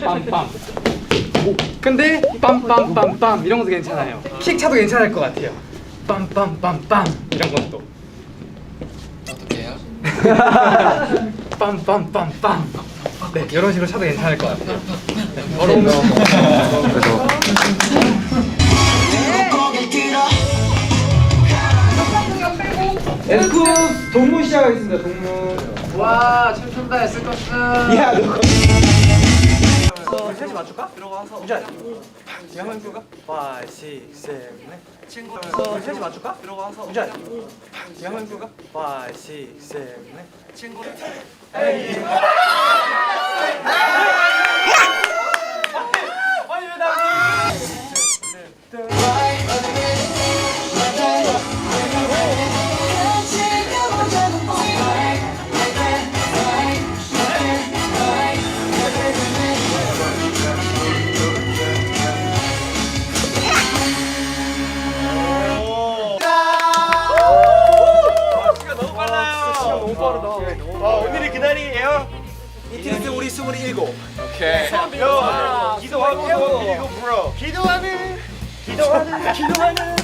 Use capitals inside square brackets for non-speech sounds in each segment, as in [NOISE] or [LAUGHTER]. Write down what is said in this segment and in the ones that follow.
빰빰. 근데 빰빰빰빰 이런 것도 괜찮아요. 킥 차도 괜찮을 것 같아요. 빰빰빰빰 이런 것도. 어떻게 해요? [LAUGHS] 빰빰빰빰. 네, 이런 식으로 차도 괜찮을 것 같아요. 네, 어려운 거. 에스쿠 동무 시작하겠습니다. 동무. 와 춤춘다 에스커스 야 너. 셋이 맞출까? 들어가서 유자 양면 교가? 5, 6, 7, 8 친구. 셋이 맞출까? 들어가서 유자 양면 교가? 5, 6, 7, 8 친구. 시간 [LAUGHS] 이틀째 우리 스물일곱. 오케이. 야 기도하고 이거 불어. 기도하는 기도하는 [LAUGHS] 기도하는.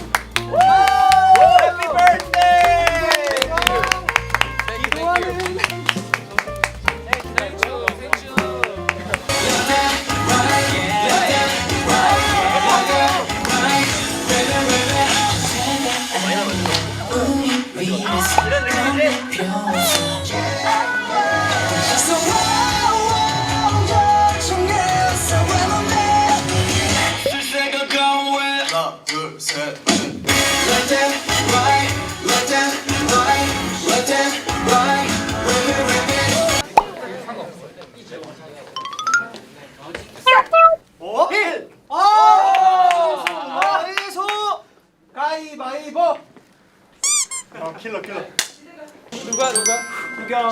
이런 느낌이지? 가위바위보! 아 킬러 킬러 누가 누가? 구경